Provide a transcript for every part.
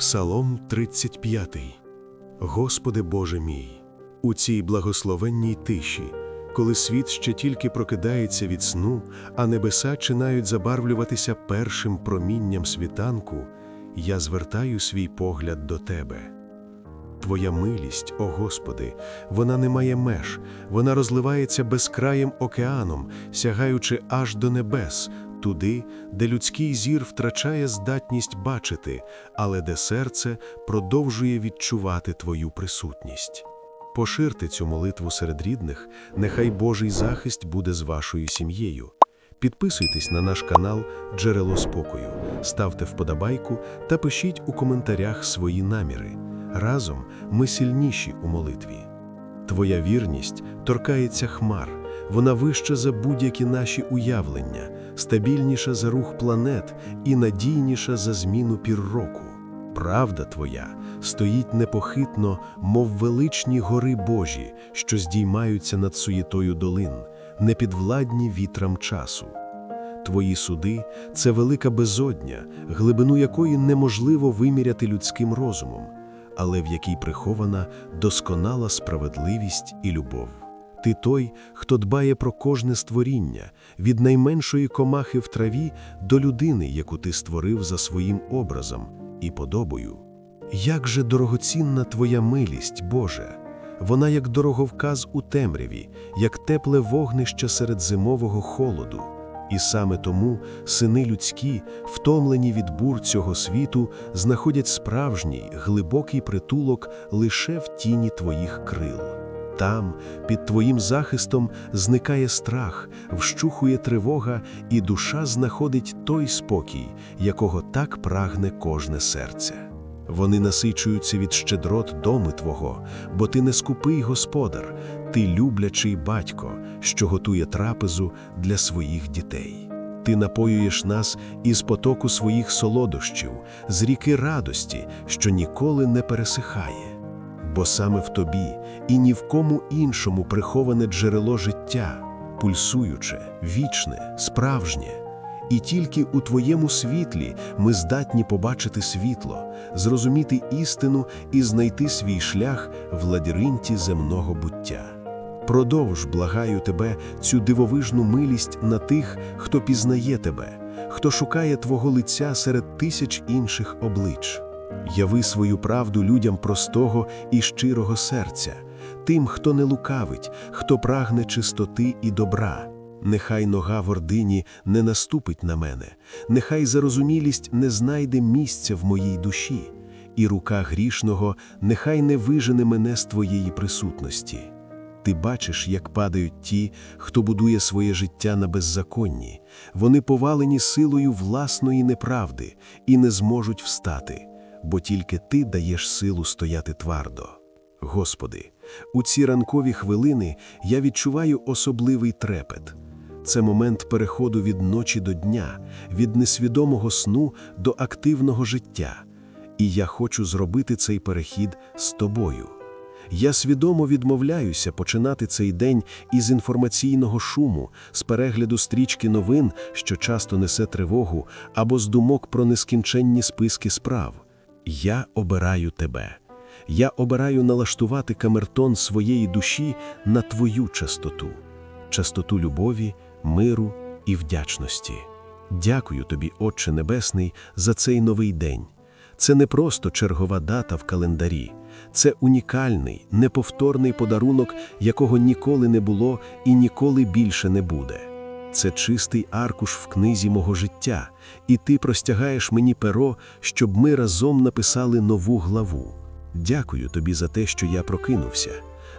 Псалом 35. Господи Боже мій, у цій благословенній тиші, коли світ ще тільки прокидається від сну, а небеса чинають забарвлюватися першим промінням світанку, я звертаю свій погляд до Тебе. Твоя милість, о Господи, вона не має меж, вона розливається безкраєм океаном, сягаючи аж до небес, туди, де людський зір втрачає здатність бачити, але де серце продовжує відчувати Твою присутність. Поширте цю молитву серед рідних, нехай Божий захист буде з вашою сім'єю. Підписуйтесь на наш канал Джерело спокою, ставте вподобайку та пишіть у коментарях свої наміри. Разом ми сильніші у молитві. Твоя вірність торкається хмар, вона вища за будь-які наші уявлення, стабільніша за рух планет і надійніша за зміну пір року. Правда твоя стоїть непохитно, мов величні гори Божі, що здіймаються над суєтою долин, непідвладні вітрам часу. Твої суди це велика безодня, глибину якої неможливо виміряти людським розумом, але в якій прихована досконала справедливість і любов. Ти той, хто дбає про кожне створіння, від найменшої комахи в траві до людини, яку ти створив за своїм образом і подобою. Як же дорогоцінна твоя милість, Боже! Вона як дороговказ у темряві, як тепле вогнище серед зимового холоду. І саме тому сини людські, втомлені від бур цього світу, знаходять справжній глибокий притулок лише в тіні твоїх крил. Там, під твоїм захистом, зникає страх, вщухує тривога, і душа знаходить той спокій, якого так прагне кожне серце. Вони насичуються від щедрот доми Твого, бо ти не скупий господар, ти люблячий батько, що готує трапезу для своїх дітей. Ти напоюєш нас із потоку своїх солодощів, з ріки радості, що ніколи не пересихає. Бо саме в тобі і ні в кому іншому приховане джерело життя, пульсуюче, вічне, справжнє. І тільки у Твоєму світлі ми здатні побачити світло, зрозуміти істину і знайти свій шлях в лабіринті земного буття. Продовж, благаю тебе, цю дивовижну милість на тих, хто пізнає тебе, хто шукає Твого лиця серед тисяч інших облич. Яви свою правду людям простого і щирого серця, тим, хто не лукавить, хто прагне чистоти і добра. Нехай нога в ордині не наступить на мене, нехай зарозумілість не знайде місця в моїй душі, і рука грішного нехай не вижене мене з твоєї присутності. Ти бачиш, як падають ті, хто будує своє життя на беззаконні, вони повалені силою власної неправди і не зможуть встати, бо тільки ти даєш силу стояти твардо. Господи, у ці ранкові хвилини я відчуваю особливий трепет. Це момент переходу від ночі до дня, від несвідомого сну до активного життя. І я хочу зробити цей перехід з тобою. Я свідомо відмовляюся починати цей день із інформаційного шуму, з перегляду стрічки новин, що часто несе тривогу, або з думок про нескінченні списки справ. Я обираю тебе. Я обираю налаштувати камертон своєї душі на твою частоту, частоту любові, миру і вдячності. Дякую тобі, Отче Небесний, за цей новий день. Це не просто чергова дата в календарі, це унікальний, неповторний подарунок, якого ніколи не було і ніколи більше не буде. Це чистий аркуш в книзі мого життя, і ти простягаєш мені перо, щоб ми разом написали нову главу. Дякую тобі за те, що я прокинувся,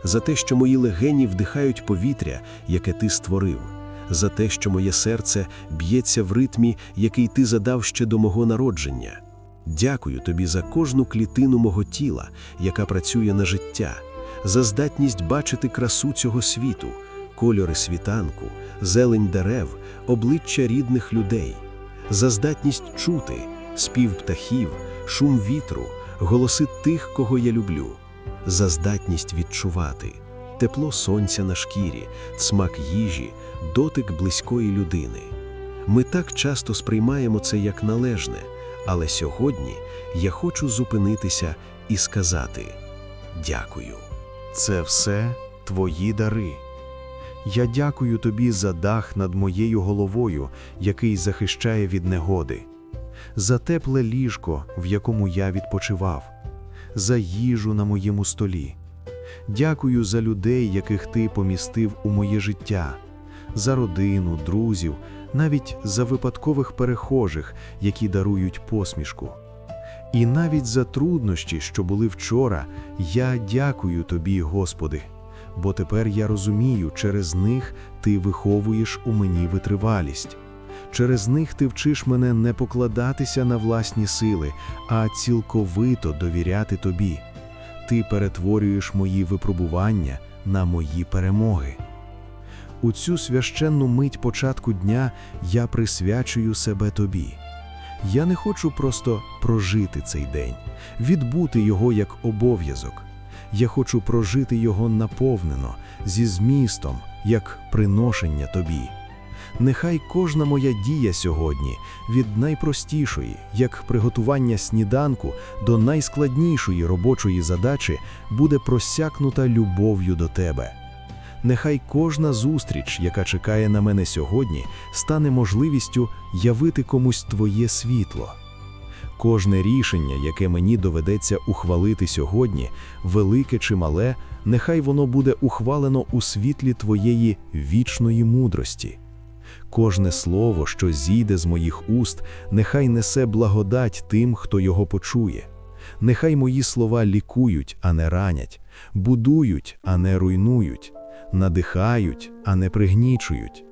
за те, що мої легені вдихають повітря, яке ти створив, за те, що моє серце б'ється в ритмі, який ти задав ще до мого народження. Дякую тобі за кожну клітину мого тіла, яка працює на життя, за здатність бачити красу цього світу, кольори світанку, зелень дерев, обличчя рідних людей, за здатність чути, спів птахів, шум вітру, голоси тих, кого я люблю, за здатність відчувати тепло сонця на шкірі, смак їжі, дотик близької людини. Ми так часто сприймаємо це як належне, Але сьогодні я хочу зупинитися і сказати дякую. Це все твої дари. Я дякую тобі за дах над моєю головою, який захищає від негоди, за тепле ліжко, в якому я відпочивав, за їжу на моєму столі. Дякую за людей, яких ти помістив у моє життя, за родину, друзів, навіть за випадкових перехожих, які дарують посмішку. І навіть за труднощі, що були вчора, я дякую тобі, Господи, бо тепер я розумію, через них ти виховуєш у мені витривалість. Через них ти вчиш мене не покладатися на власні сили, а цілковито довіряти тобі. Ти перетворюєш мої випробування на мої перемоги. У цю священну мить початку дня я присвячую себе тобі. Я не хочу просто прожити цей день, відбути його як обов'язок. Я хочу прожити його наповнено, зі змістом, як приношення тобі. Нехай кожна моя дія сьогодні від найпростішої, як приготування сніданку, до найскладнішої робочої задачі буде просякнута любов'ю до тебе. Нехай кожна зустріч, яка чекає на мене сьогодні, стане можливістю явити комусь твоє світло. Кожне рішення, яке мені доведеться ухвалити сьогодні, велике чи мале, нехай воно буде ухвалено у світлі твоєї вічної мудрості. Кожне слово, що зійде з моїх уст, нехай несе благодать тим, хто його почує. Нехай мої слова лікують, а не ранять, будують, а не руйнують, надихають, а не пригнічують.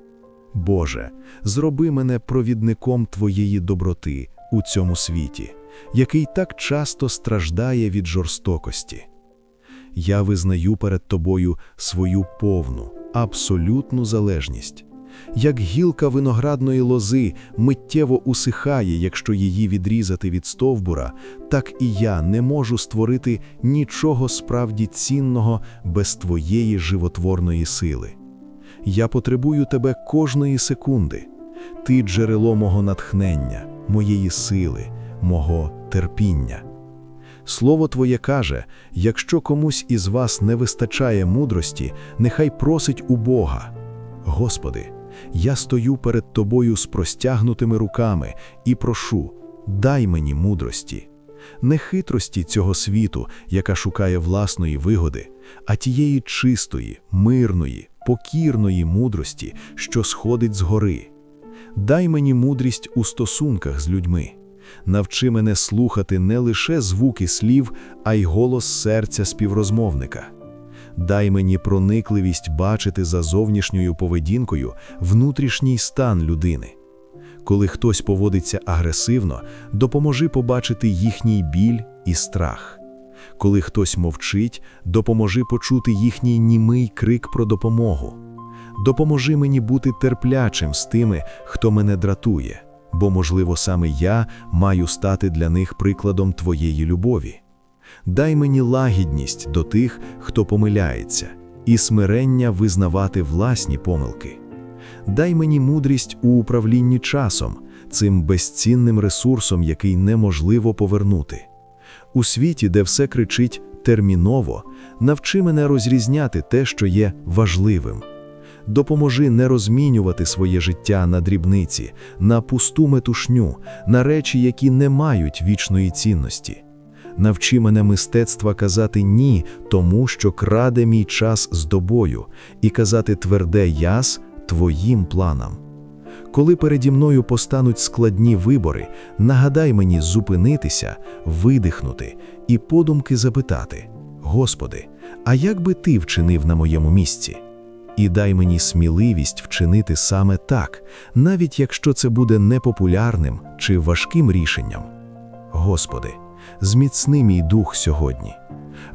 Боже, зроби мене провідником Твоєї доброти у цьому світі, який так часто страждає від жорстокості. Я визнаю перед Тобою свою повну, абсолютну залежність. Як гілка виноградної лози миттєво усихає, якщо її відрізати від стовбура, так і я не можу створити нічого справді цінного без твоєї животворної сили. Я потребую тебе кожної секунди. Ти джерело мого натхнення, моєї сили, мого терпіння. Слово Твоє каже: якщо комусь із вас не вистачає мудрості, нехай просить у Бога. Господи, я стою перед Тобою з простягнутими руками і прошу, дай мені мудрості, не хитрості цього світу, яка шукає власної вигоди, а тієї чистої, мирної, покірної мудрості, що сходить з гори. Дай мені мудрість у стосунках з людьми. Навчи мене слухати не лише звуки слів, а й голос серця співрозмовника. Дай мені проникливість бачити за зовнішньою поведінкою внутрішній стан людини. Коли хтось поводиться агресивно, допоможи побачити їхній біль і страх. Коли хтось мовчить, допоможи почути їхній німий крик про допомогу. Допоможи мені бути терплячим з тими, хто мене дратує, бо, можливо, саме я маю стати для них прикладом твоєї любові. Дай мені лагідність до тих, хто помиляється, і смирення визнавати власні помилки. Дай мені мудрість у управлінні часом, цим безцінним ресурсом, який неможливо повернути. У світі, де все кричить терміново, навчи мене розрізняти те, що є важливим. Допоможи не розмінювати своє життя на дрібниці, на пусту метушню, на речі, які не мають вічної цінності. Навчи мене мистецтва казати ні, тому що краде мій час з добою, і казати тверде яс твоїм планам. Коли переді мною постануть складні вибори, нагадай мені зупинитися, видихнути і подумки запитати: Господи, а як би ти вчинив на моєму місці? І дай мені сміливість вчинити саме так, навіть якщо це буде непопулярним чи важким рішенням. Господи, зміцни мій дух сьогодні.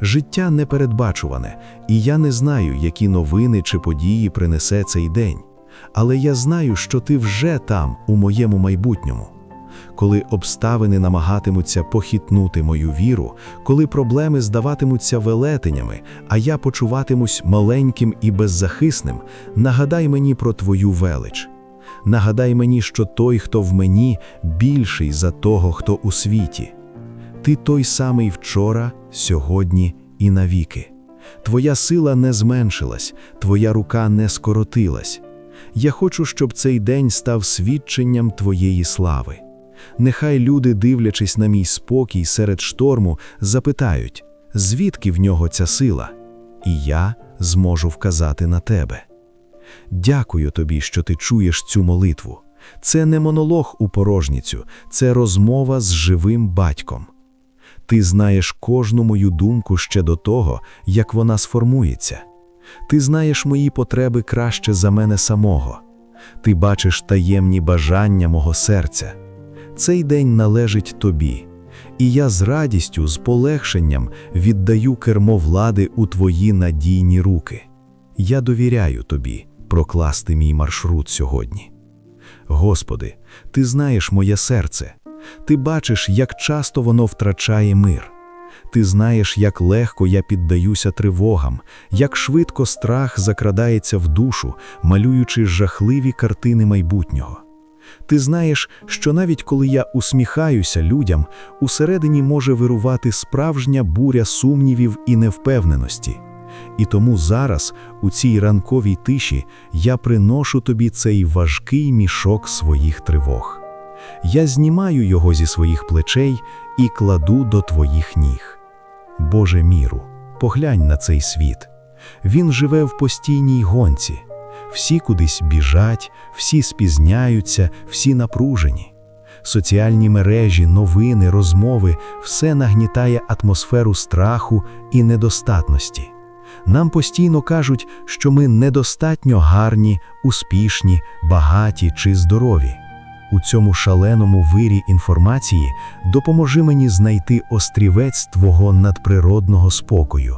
Життя непередбачуване, і я не знаю, які новини чи події принесе цей день. Але я знаю, що ти вже там, у моєму майбутньому. Коли обставини намагатимуться похитнути мою віру, коли проблеми здаватимуться велетенями, а я почуватимусь маленьким і беззахисним, нагадай мені про твою велич. Нагадай мені, що той, хто в мені, більший за того, хто у світі. Ти той самий вчора, сьогодні і навіки. Твоя сила не зменшилась, твоя рука не скоротилась. Я хочу, щоб цей день став свідченням твоєї слави. Нехай люди, дивлячись на мій спокій серед шторму, запитають, звідки в нього ця сила, і я зможу вказати на тебе. Дякую тобі, що ти чуєш цю молитву. Це не монолог у порожніцю, це розмова з живим батьком. Ти знаєш кожну мою думку ще до того, як вона сформується. Ти знаєш мої потреби краще за мене самого. Ти бачиш таємні бажання мого серця. Цей день належить тобі, і я з радістю, з полегшенням віддаю кермо влади у твої надійні руки. Я довіряю тобі прокласти мій маршрут сьогодні. Господи, ти знаєш моє серце, ти бачиш, як часто воно втрачає мир. Ти знаєш, як легко я піддаюся тривогам, як швидко страх закрадається в душу, малюючи жахливі картини майбутнього. Ти знаєш, що навіть коли я усміхаюся людям, усередині може вирувати справжня буря сумнівів і невпевненості. І тому зараз, у цій ранковій тиші, я приношу тобі цей важкий мішок своїх тривог. Я знімаю його зі своїх плечей і кладу до твоїх ніг. Боже міру, поглянь на цей світ. Він живе в постійній гонці. Всі кудись біжать, всі спізняються, всі напружені. Соціальні мережі, новини, розмови все нагнітає атмосферу страху і недостатності. Нам постійно кажуть, що ми недостатньо гарні, успішні, багаті чи здорові. У цьому шаленому вирі інформації допоможи мені знайти острівець твого надприродного спокою.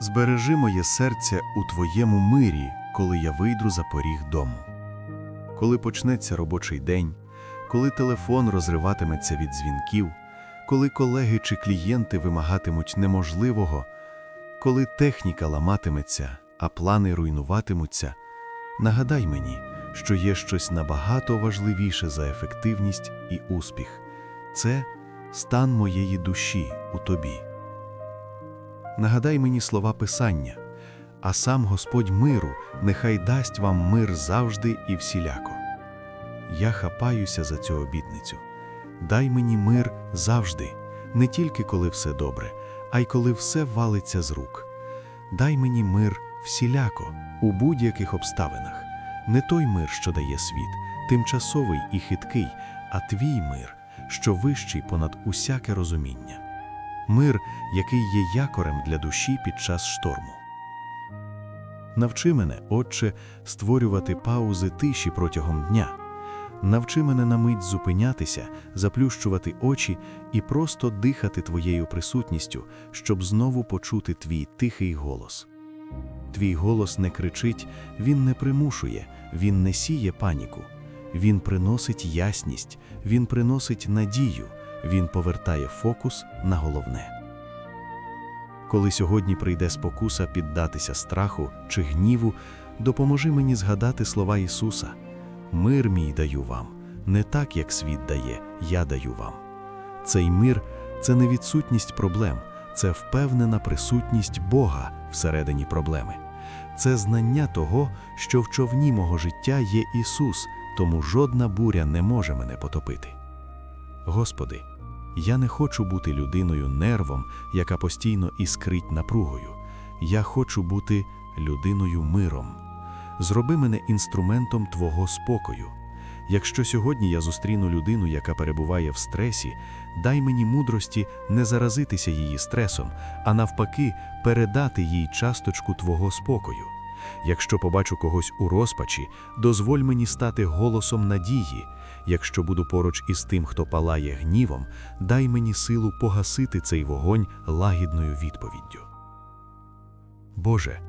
Збережи моє серце у твоєму мирі, коли я вийду за поріг дому. Коли почнеться робочий день, коли телефон розриватиметься від дзвінків, коли колеги чи клієнти вимагатимуть неможливого, коли техніка ламатиметься, а плани руйнуватимуться, нагадай мені, що є щось набагато важливіше за ефективність і успіх це стан моєї душі у тобі. Нагадай мені слова Писання, а сам Господь миру нехай дасть вам мир завжди і всіляко. Я хапаюся за цю обітницю. Дай мені мир завжди, не тільки коли все добре, а й коли все валиться з рук. Дай мені мир всіляко, у будь-яких обставинах, не той мир, що дає світ, тимчасовий і хиткий, а твій мир, що вищий понад усяке розуміння. Мир, який є якорем для душі під час шторму. Навчи мене, Отче, створювати паузи тиші протягом дня. Навчи мене на мить зупинятися, заплющувати очі і просто дихати твоєю присутністю, щоб знову почути твій тихий голос. Твій голос не кричить, він не примушує, він не сіє паніку. Він приносить ясність, він приносить надію, він повертає фокус на головне. Коли сьогодні прийде спокуса піддатися страху чи гніву, допоможи мені згадати слова Ісуса. Мир мій даю вам, не так, як світ дає, я даю вам. Цей мир це не відсутність проблем, це впевнена присутність Бога всередині проблеми. Це знання того, що в човні мого життя є Ісус, тому жодна буря не може мене потопити. Господи, я не хочу бути людиною нервом, яка постійно іскрить напругою. Я хочу бути людиною миром. Зроби мене інструментом Твого спокою. Якщо сьогодні я зустріну людину, яка перебуває в стресі, дай мені мудрості не заразитися її стресом, а навпаки, передати їй часточку Твого спокою. Якщо побачу когось у розпачі, дозволь мені стати голосом надії. Якщо буду поруч із тим, хто палає гнівом, дай мені силу погасити цей вогонь лагідною відповіддю. Боже,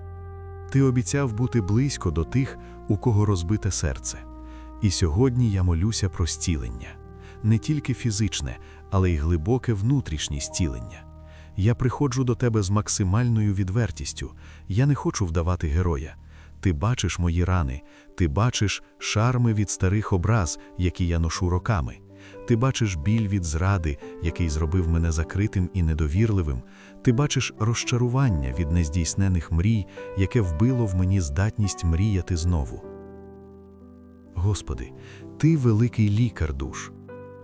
Ти обіцяв бути близько до тих, у кого розбите серце. І сьогодні я молюся про зцілення, не тільки фізичне, але й глибоке внутрішнє зцілення. Я приходжу до тебе з максимальною відвертістю. Я не хочу вдавати героя. Ти бачиш мої рани, ти бачиш шарми від старих образ, які я ношу роками. Ти бачиш біль від зради, який зробив мене закритим і недовірливим. Ти бачиш розчарування від нездійснених мрій, яке вбило в мені здатність мріяти знову. Господи, Ти великий лікар душ.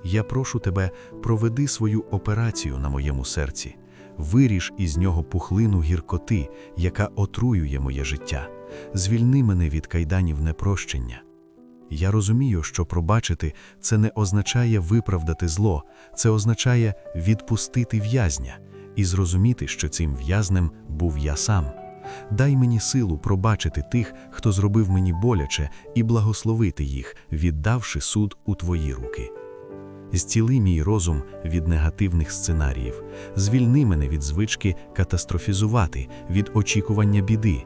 Я прошу Тебе, проведи свою операцію на моєму серці, виріж із нього пухлину гіркоти, яка отруює моє життя, звільни мене від кайданів непрощення. Я розумію, що пробачити це не означає виправдати зло, це означає відпустити в'язня і зрозуміти, що цим в'язнем був я сам. Дай мені силу пробачити тих, хто зробив мені боляче, і благословити їх, віддавши суд у твої руки. Зціли мій розум від негативних сценаріїв, звільни мене від звички катастрофізувати, від очікування біди.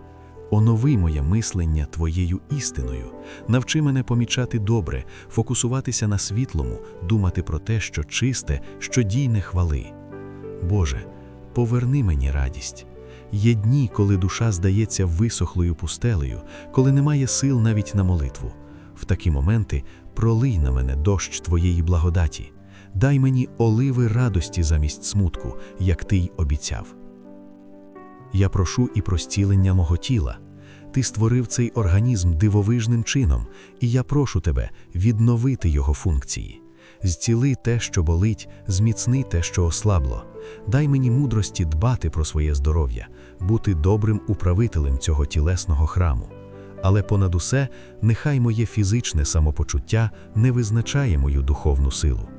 Онови моє мислення твоєю істиною, навчи мене помічати добре, фокусуватися на світлому, думати про те, що чисте, що дійне хвали. Боже, поверни мені радість. Є дні, коли душа здається висохлою пустелею, коли немає сил навіть на молитву. В такі моменти пролий на мене дощ твоєї благодаті, дай мені оливи радості замість смутку, як ти й обіцяв. Я прошу і про зцілення мого тіла. Ти створив цей організм дивовижним чином, і я прошу тебе відновити його функції. Зціли те, що болить, зміцни те, що ослабло. Дай мені мудрості дбати про своє здоров'я, бути добрим управителем цього тілесного храму. Але понад усе, нехай моє фізичне самопочуття не визначає мою духовну силу.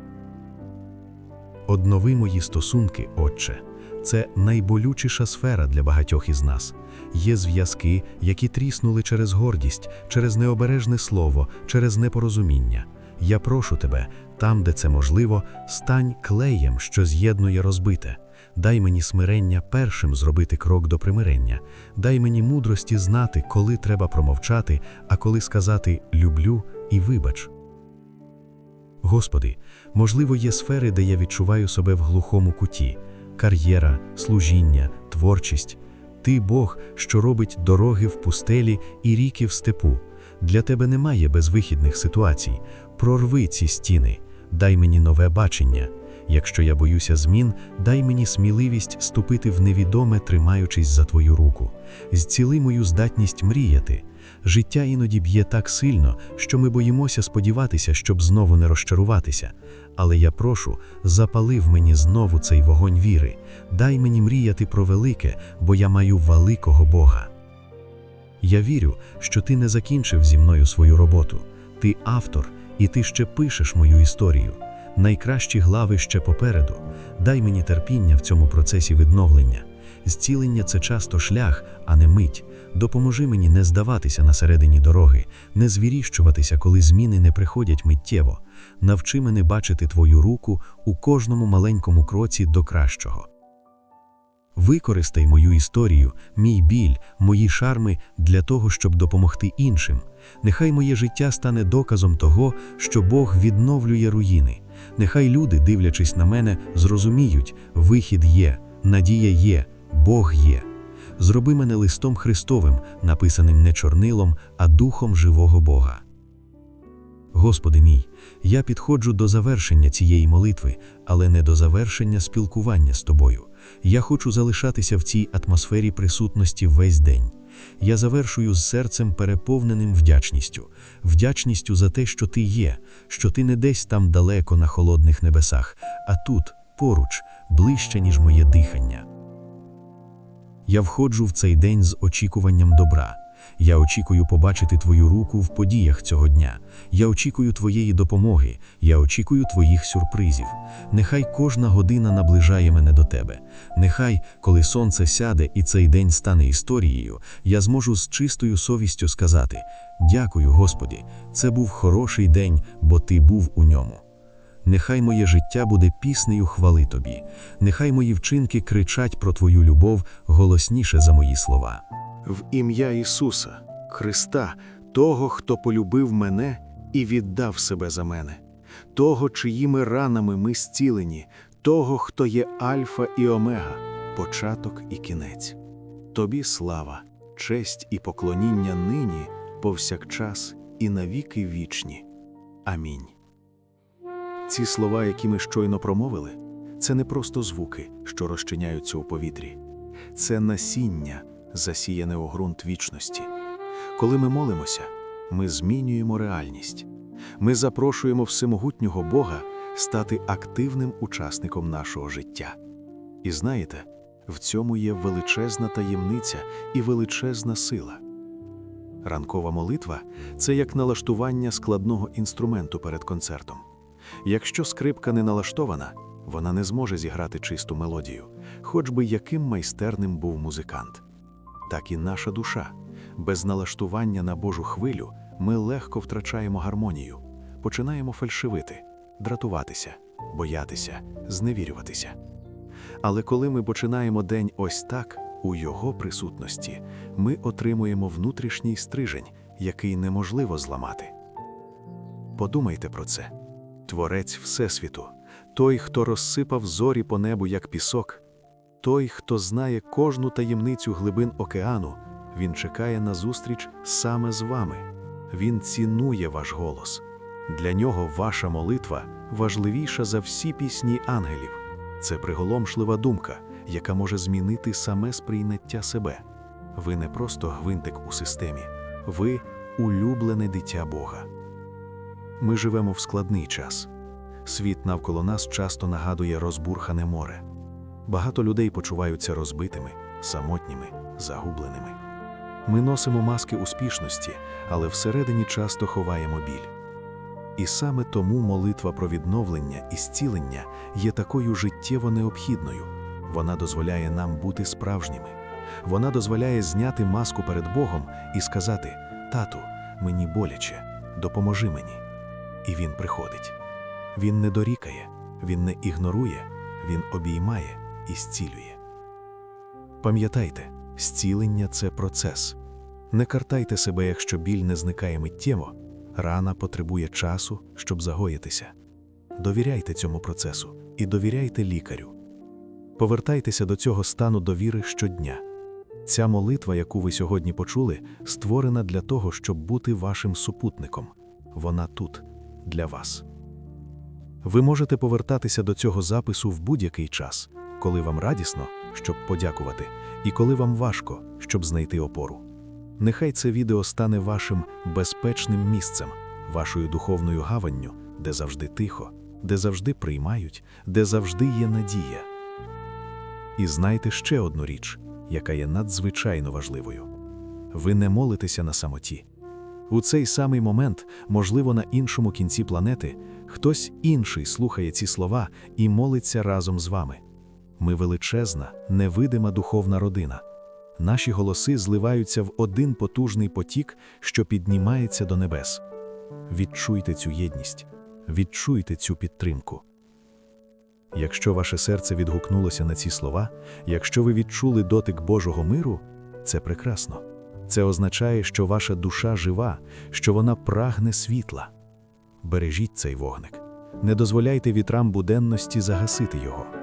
Однови мої стосунки, Отче. Це найболючіша сфера для багатьох із нас. Є зв'язки, які тріснули через гордість, через необережне слово, через непорозуміння. Я прошу тебе, там, де це можливо, стань клеєм, що з'єднує розбите. Дай мені смирення першим зробити крок до примирення. Дай мені мудрості знати, коли треба промовчати, а коли сказати люблю і вибач. Господи, можливо, є сфери, де я відчуваю себе в глухому куті кар'єра, служіння, творчість. Ти Бог, що робить дороги в пустелі і ріки в степу. Для тебе немає безвихідних ситуацій. Прорви ці стіни, дай мені нове бачення. Якщо я боюся змін, дай мені сміливість ступити в невідоме, тримаючись за твою руку. Зціли мою здатність мріяти. Життя іноді б'є так сильно, що ми боїмося сподіватися, щоб знову не розчаруватися. Але я прошу, запали в мені знову цей вогонь віри. Дай мені мріяти про велике, бо я маю великого Бога. Я вірю, що ти не закінчив зі мною свою роботу. Ти автор, і ти ще пишеш мою історію. Найкращі глави ще попереду. Дай мені терпіння в цьому процесі відновлення. Зцілення це часто шлях, а не мить. Допоможи мені не здаватися на середині дороги, не звіріщуватися, коли зміни не приходять миттєво. Навчи мене бачити твою руку у кожному маленькому кроці до кращого. Використай мою історію, мій біль, мої шарми для того, щоб допомогти іншим. Нехай моє життя стане доказом того, що Бог відновлює руїни. Нехай люди, дивлячись на мене, зрозуміють, вихід є, надія є, Бог є. Зроби мене листом Христовим, написаним не чорнилом, а духом живого Бога. Господи мій, я підходжу до завершення цієї молитви, але не до завершення спілкування з Тобою. Я хочу залишатися в цій атмосфері присутності весь день. Я завершую з серцем переповненим вдячністю, вдячністю за те, що ти є, що ти не десь там далеко на холодних небесах, а тут, поруч, ближче, ніж моє дихання. Я входжу в цей день з очікуванням добра. Я очікую побачити твою руку в подіях цього дня. Я очікую твоєї допомоги, я очікую твоїх сюрпризів. Нехай кожна година наближає мене до тебе. Нехай, коли сонце сяде і цей день стане історією, я зможу з чистою совістю сказати: Дякую, Господі, це був хороший день, бо ти був у ньому. Нехай моє життя буде піснею хвали тобі, нехай мої вчинки кричать про твою любов голосніше за мої слова. В ім'я Ісуса, Христа, того, хто полюбив мене і віддав себе за мене, того, чиїми ранами ми зцілені, того, хто є Альфа і Омега, початок і кінець. Тобі слава, честь і поклоніння нині, повсякчас і навіки вічні. Амінь. Ці слова, які ми щойно промовили, це не просто звуки, що розчиняються у повітрі, це насіння, засіяне у ґрунт вічності. Коли ми молимося, ми змінюємо реальність. Ми запрошуємо всемогутнього Бога стати активним учасником нашого життя. І знаєте, в цьому є величезна таємниця і величезна сила. Ранкова молитва це як налаштування складного інструменту перед концертом. Якщо скрипка не налаштована, вона не зможе зіграти чисту мелодію, хоч би яким майстерним був музикант. Так і наша душа. Без налаштування на Божу хвилю ми легко втрачаємо гармонію, починаємо фальшивити, дратуватися, боятися, зневірюватися. Але коли ми починаємо день ось так, у його присутності, ми отримуємо внутрішній стрижень, який неможливо зламати. Подумайте про це. Творець Всесвіту, той, хто розсипав зорі по небу, як пісок, той, хто знає кожну таємницю глибин океану, він чекає на зустріч саме з вами. Він цінує ваш голос. Для нього ваша молитва важливіша за всі пісні ангелів. Це приголомшлива думка, яка може змінити саме сприйняття себе. Ви не просто гвинтик у системі, ви улюблене дитя Бога. Ми живемо в складний час. Світ навколо нас часто нагадує розбурхане море. Багато людей почуваються розбитими, самотніми, загубленими. Ми носимо маски успішності, але всередині часто ховаємо біль. І саме тому молитва про відновлення і зцілення є такою життєво необхідною. Вона дозволяє нам бути справжніми. Вона дозволяє зняти маску перед Богом і сказати: Тату, мені боляче, допоможи мені. І він приходить. Він не дорікає, він не ігнорує, він обіймає і зцілює. Пам'ятайте, зцілення це процес. Не картайте себе, якщо біль не зникає миттєво, рана потребує часу, щоб загоїтися. Довіряйте цьому процесу і довіряйте лікарю. Повертайтеся до цього стану довіри щодня. Ця молитва, яку ви сьогодні почули, створена для того, щоб бути вашим супутником. Вона тут, для вас. Ви можете повертатися до цього запису в будь-який час, коли вам радісно, щоб подякувати, і коли вам важко, щоб знайти опору. Нехай це відео стане вашим безпечним місцем, вашою духовною гаванню, де завжди тихо, де завжди приймають, де завжди є надія. І знайте ще одну річ, яка є надзвичайно важливою: ви не молитеся на самоті. У цей самий момент, можливо, на іншому кінці планети, хтось інший слухає ці слова і молиться разом з вами. Ми величезна, невидима духовна родина. Наші голоси зливаються в один потужний потік, що піднімається до небес. Відчуйте цю єдність, відчуйте цю підтримку. Якщо ваше серце відгукнулося на ці слова, якщо ви відчули дотик Божого миру, це прекрасно. Це означає, що ваша душа жива, що вона прагне світла. Бережіть цей вогник, не дозволяйте вітрам буденності загасити його.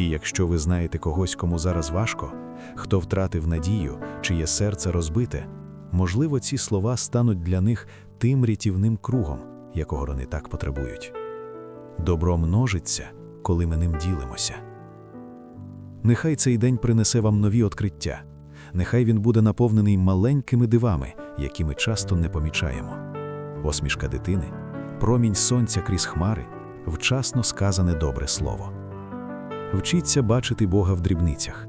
І якщо ви знаєте когось, кому зараз важко, хто втратив надію, чиє серце розбите, можливо, ці слова стануть для них тим рятівним кругом, якого вони так потребують. Добро множиться, коли ми ним ділимося. Нехай цей день принесе вам нові відкриття, нехай він буде наповнений маленькими дивами, які ми часто не помічаємо. Осмішка дитини, промінь сонця крізь хмари, вчасно сказане добре слово. Вчіться бачити Бога в дрібницях,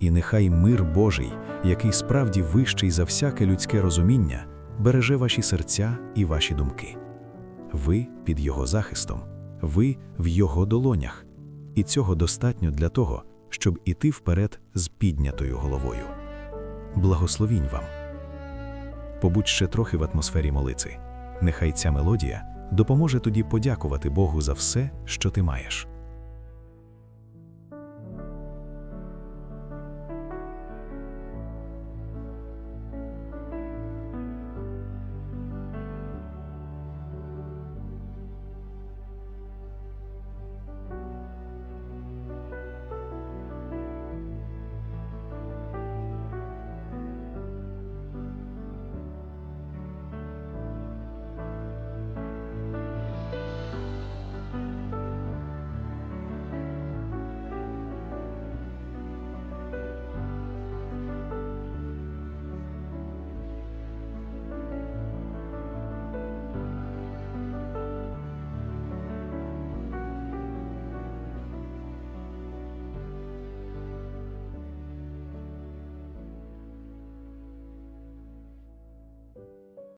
і нехай мир Божий, який справді вищий за всяке людське розуміння, береже ваші серця і ваші думки. Ви під Його захистом, ви в Його долонях, і цього достатньо для того, щоб іти вперед з піднятою головою. Благословінь вам. Побудь ще трохи в атмосфері молиці. Нехай ця мелодія допоможе тоді подякувати Богу за все, що ти маєш.